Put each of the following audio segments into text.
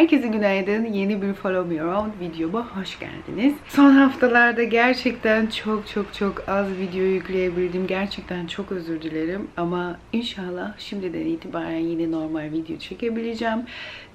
Herkese günaydın. Yeni bir Follow Me Around videoma hoş geldiniz. Son haftalarda gerçekten çok çok çok az video yükleyebildim. Gerçekten çok özür dilerim. Ama inşallah şimdiden itibaren yine normal video çekebileceğim.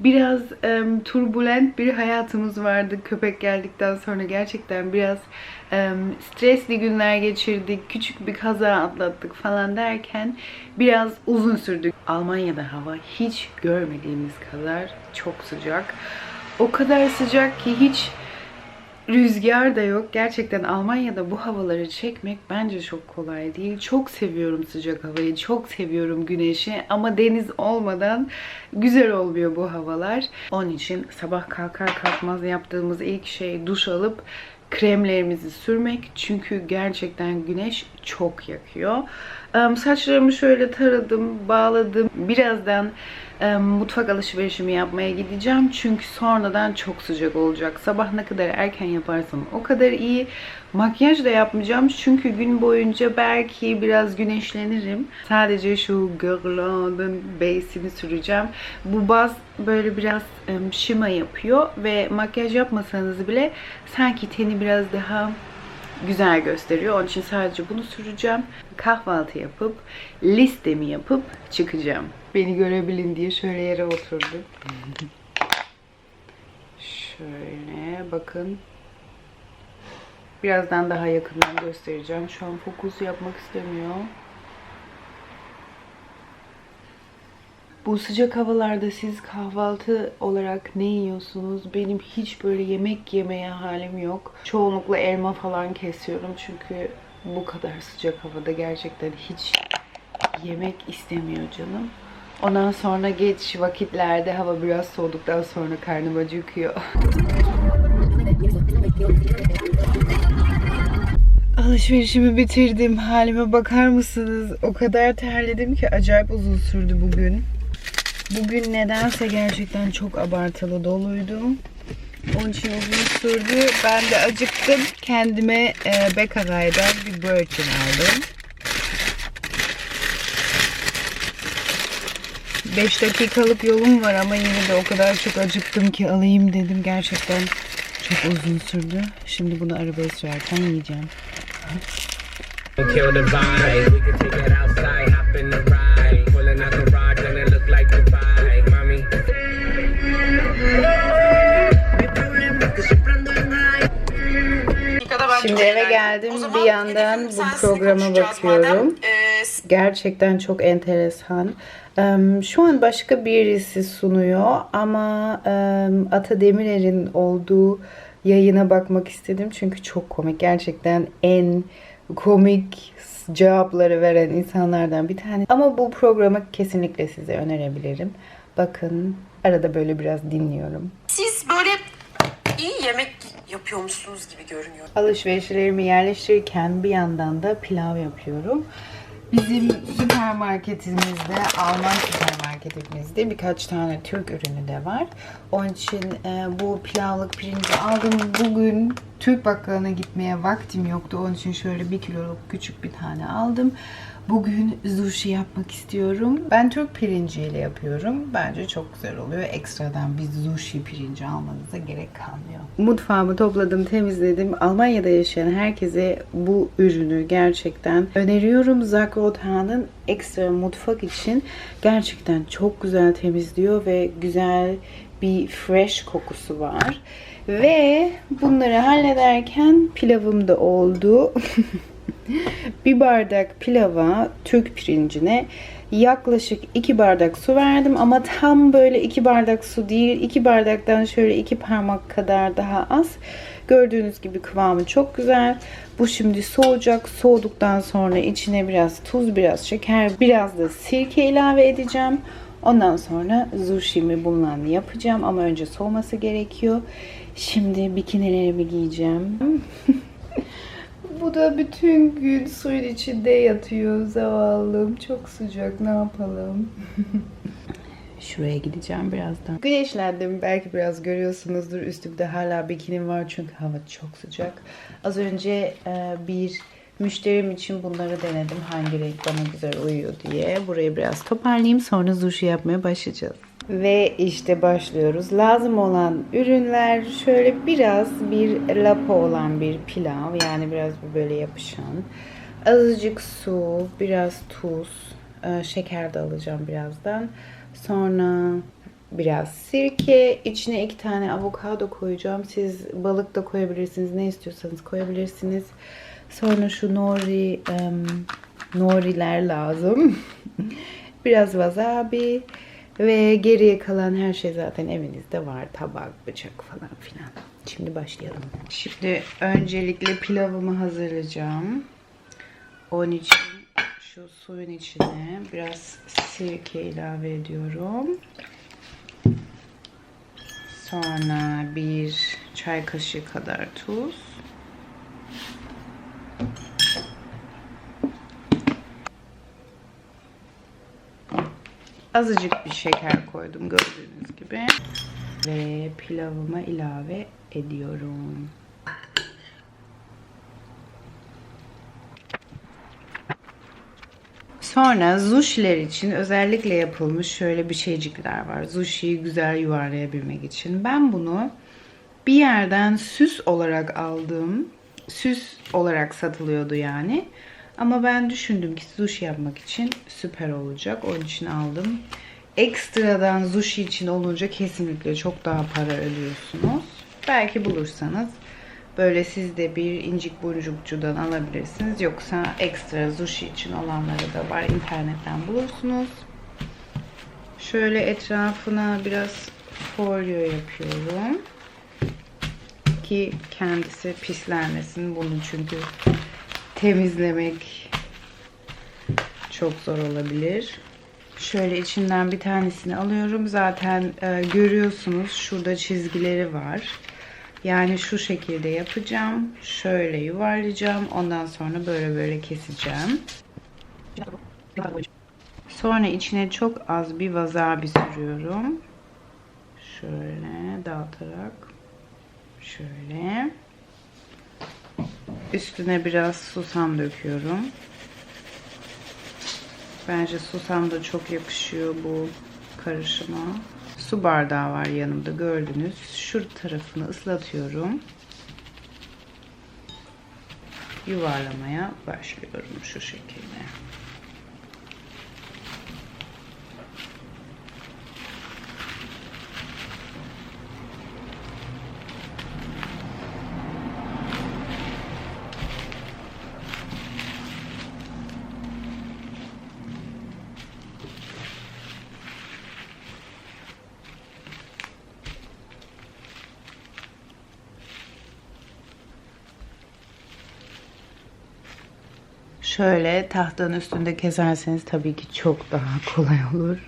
Biraz em, turbulent bir hayatımız vardı. Köpek geldikten sonra gerçekten biraz em, stresli günler geçirdik. Küçük bir kaza atlattık falan derken biraz uzun sürdü. Almanya'da hava hiç görmediğimiz kadar çok sıcak. O kadar sıcak ki hiç rüzgar da yok. Gerçekten Almanya'da bu havaları çekmek bence çok kolay değil. Çok seviyorum sıcak havayı, çok seviyorum güneşi ama deniz olmadan güzel olmuyor bu havalar. Onun için sabah kalkar kalkmaz yaptığımız ilk şey duş alıp kremlerimizi sürmek. Çünkü gerçekten güneş çok yakıyor. Saçlarımı şöyle taradım, bağladım. Birazdan em, mutfak alışverişimi yapmaya gideceğim. Çünkü sonradan çok sıcak olacak. Sabah ne kadar erken yaparsam o kadar iyi. Makyaj da yapmayacağım. Çünkü gün boyunca belki biraz güneşlenirim. Sadece şu Guerlain'ın base'ini süreceğim. Bu baz böyle biraz şıma yapıyor ve makyaj yapmasanız bile sanki teni biraz daha güzel gösteriyor. Onun için sadece bunu süreceğim. Kahvaltı yapıp listemi yapıp çıkacağım. Beni görebilin diye şöyle yere oturdum. Şöyle bakın. Birazdan daha yakından göstereceğim. Şu an fokus yapmak istemiyor. Bu sıcak havalarda siz kahvaltı olarak ne yiyorsunuz? Benim hiç böyle yemek yemeye halim yok. Çoğunlukla elma falan kesiyorum çünkü bu kadar sıcak havada gerçekten hiç yemek istemiyor canım. Ondan sonra geç vakitlerde hava biraz soğuduktan sonra karnım acıkıyor. Alışverişimi bitirdim. Halime bakar mısınız? O kadar terledim ki acayip uzun sürdü bugün. Bugün nedense gerçekten çok abartılı doluydum. Onun için uzun sürdü. Ben de acıktım. Kendime e, Bekaray'dan bir Birkin aldım. 5 dakikalık yolum var ama yine de o kadar çok acıktım ki alayım dedim. Gerçekten çok uzun sürdü. Şimdi bunu arabaya sürerken yiyeceğim. Şimdi eve geldim. Bir yandan bu programa bakıyorum. Gerçekten çok enteresan. Şu an başka birisi sunuyor ama Ata Demirer'in olduğu yayına bakmak istedim. Çünkü çok komik. Gerçekten en komik cevapları veren insanlardan bir tane. Ama bu programı kesinlikle size önerebilirim. Bakın arada böyle biraz dinliyorum. Siz böyle iyi yemek yapıyormuşsunuz gibi görünüyor. alışverişlerimi yerleştirirken bir yandan da pilav yapıyorum. Bizim süpermarketimizde, Alman süpermarketimizde birkaç tane Türk ürünü de var. Onun için e, bu pilavlık pirinci aldım. Bugün Türk bakkalına gitmeye vaktim yoktu. Onun için şöyle bir kiloluk küçük bir tane aldım. Bugün sushi yapmak istiyorum. Ben Türk pirinciyle yapıyorum. Bence çok güzel oluyor. Ekstradan bir sushi pirinci almanıza gerek kalmıyor. Mutfağımı topladım, temizledim. Almanya'da yaşayan herkese bu ürünü gerçekten öneriyorum. Zakrothan'ın ekstra mutfak için gerçekten çok güzel temizliyor ve güzel bir fresh kokusu var. Ve bunları hallederken pilavım da oldu. bir bardak pilava, Türk pirincine yaklaşık 2 bardak su verdim ama tam böyle 2 bardak su değil. 2 bardaktan şöyle 2 parmak kadar daha az. Gördüğünüz gibi kıvamı çok güzel. Bu şimdi soğuyacak. Soğuduktan sonra içine biraz tuz, biraz şeker, biraz da sirke ilave edeceğim. Ondan sonra sushimi bununla yapacağım ama önce soğuması gerekiyor. Şimdi bikinilerimi giyeceğim. Bu da bütün gün suyun içinde yatıyor zavallım. Çok sıcak ne yapalım? Şuraya gideceğim birazdan. Güneşlendim. Belki biraz görüyorsunuzdur. Üstümde hala bikinim var çünkü hava çok sıcak. Az önce e, bir müşterim için bunları denedim. Hangi renk bana güzel uyuyor diye. Burayı biraz toparlayayım. Sonra sushi yapmaya başlayacağız. Ve işte başlıyoruz. Lazım olan ürünler şöyle biraz bir lapa olan bir pilav. Yani biraz böyle yapışan. Azıcık su, biraz tuz, e, şeker de alacağım birazdan. Sonra biraz sirke, içine iki tane avokado koyacağım. Siz balık da koyabilirsiniz. Ne istiyorsanız koyabilirsiniz. Sonra şu nori, em, noriler lazım. biraz wasabi ve geriye kalan her şey zaten evinizde var. Tabak, bıçak falan filan. Şimdi başlayalım. Şimdi öncelikle pilavımı hazırlayacağım. Onun için şu suyun içine biraz sirke ilave ediyorum. Sonra bir çay kaşığı kadar tuz. Azıcık bir şeker koydum gördüğünüz gibi. Ve pilavıma ilave ediyorum. Sonra zushiler için özellikle yapılmış şöyle bir şeycikler var. Zushi'yi güzel yuvarlayabilmek için. Ben bunu bir yerden süs olarak aldım. Süs olarak satılıyordu yani. Ama ben düşündüm ki sushi yapmak için süper olacak. Onun için aldım. Ekstradan sushi için olunca kesinlikle çok daha para ödüyorsunuz. Belki bulursanız böyle siz de bir incik boncukçudan alabilirsiniz. Yoksa ekstra sushi için olanları da var. internetten bulursunuz. Şöyle etrafına biraz folyo yapıyorum. Ki kendisi pislenmesin. Bunu çünkü temizlemek çok zor olabilir. Şöyle içinden bir tanesini alıyorum. Zaten e, görüyorsunuz şurada çizgileri var. Yani şu şekilde yapacağım. Şöyle yuvarlayacağım. Ondan sonra böyle böyle keseceğim. Sonra içine çok az bir wasabi sürüyorum. Şöyle dağıtarak. Şöyle. Üstüne biraz susam döküyorum. Bence susam da çok yakışıyor bu karışıma. Su bardağı var yanımda gördünüz. Şu tarafını ıslatıyorum. Yuvarlamaya başlıyorum şu şekilde. Şöyle tahtanın üstünde keserseniz tabii ki çok daha kolay olur.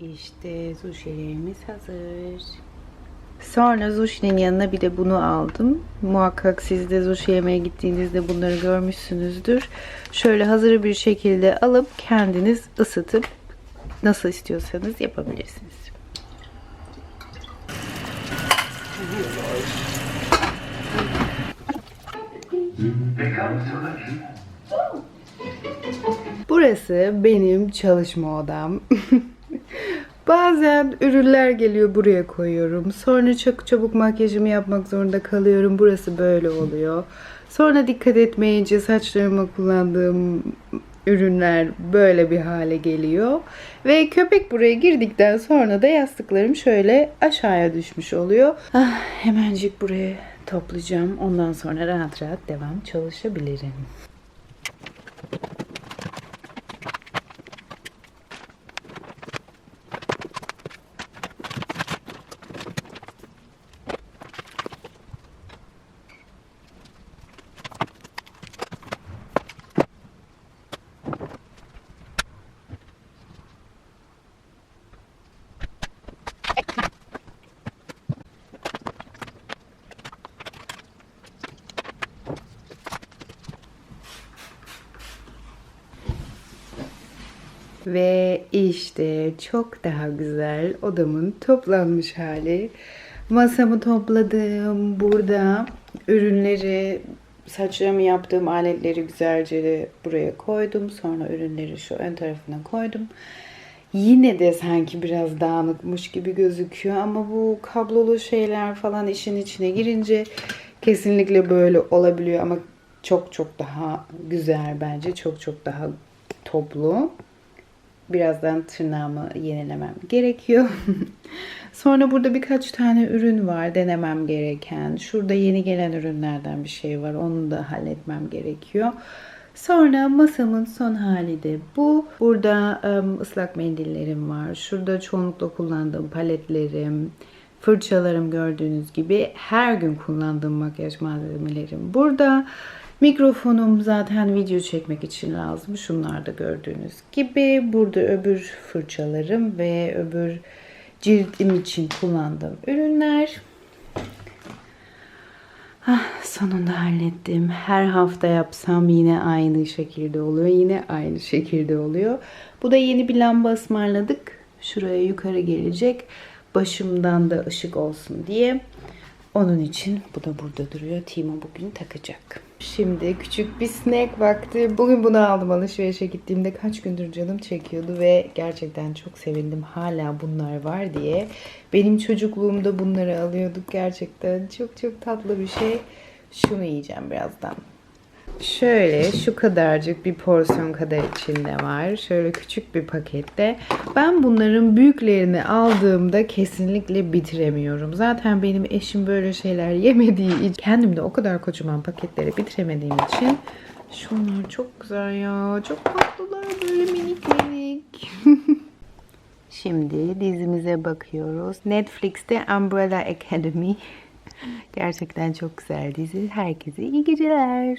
İşte sushi'lerimiz hazır. Sonra sushi'nin yanına bir de bunu aldım. Muhakkak siz de sushi yemeye gittiğinizde bunları görmüşsünüzdür. Şöyle hazır bir şekilde alıp kendiniz ısıtıp nasıl istiyorsanız yapabilirsiniz. Burası benim çalışma odam. Bazen ürünler geliyor buraya koyuyorum. Sonra çok çabuk makyajımı yapmak zorunda kalıyorum. Burası böyle oluyor. Sonra dikkat etmeyince saçlarıma kullandığım ürünler böyle bir hale geliyor. Ve köpek buraya girdikten sonra da yastıklarım şöyle aşağıya düşmüş oluyor. Ah, hemencik buraya toplayacağım. Ondan sonra rahat rahat devam çalışabilirim. Ve işte çok daha güzel odamın toplanmış hali. Masamı topladım. Burada ürünleri, saçlarımı yaptığım aletleri güzelce buraya koydum. Sonra ürünleri şu ön tarafına koydum. Yine de sanki biraz dağınıkmış gibi gözüküyor ama bu kablolu şeyler falan işin içine girince kesinlikle böyle olabiliyor ama çok çok daha güzel bence. Çok çok daha toplu. Birazdan tırnağımı yenilemem gerekiyor. Sonra burada birkaç tane ürün var denemem gereken. Şurada yeni gelen ürünlerden bir şey var. Onu da halletmem gerekiyor. Sonra masamın son hali de bu. Burada ım, ıslak mendillerim var. Şurada çoğunlukla kullandığım paletlerim, fırçalarım gördüğünüz gibi her gün kullandığım makyaj malzemelerim burada. Mikrofonum zaten video çekmek için lazım. Şunlar da gördüğünüz gibi. Burada öbür fırçalarım ve öbür cildim için kullandığım ürünler. Ah, sonunda hallettim. Her hafta yapsam yine aynı şekilde oluyor. Yine aynı şekilde oluyor. Bu da yeni bir lamba ısmarladık. Şuraya yukarı gelecek. Başımdan da ışık olsun diye. Onun için bu da burada duruyor. Timo bugün takacak. Şimdi küçük bir snack vakti. Bugün bunu aldım alışverişe gittiğimde kaç gündür canım çekiyordu ve gerçekten çok sevindim. Hala bunlar var diye. Benim çocukluğumda bunları alıyorduk gerçekten. Çok çok tatlı bir şey. Şunu yiyeceğim birazdan. Şöyle şu kadarcık bir porsiyon kadar içinde var. Şöyle küçük bir pakette. Ben bunların büyüklerini aldığımda kesinlikle bitiremiyorum. Zaten benim eşim böyle şeyler yemediği için kendim de o kadar kocaman paketleri bitiremediğim için şunlar çok güzel ya. Çok tatlılar böyle minik minik. Şimdi dizimize bakıyoruz. Netflix'te Umbrella Academy. Gerçekten çok güzel dizi. Herkese iyi geceler.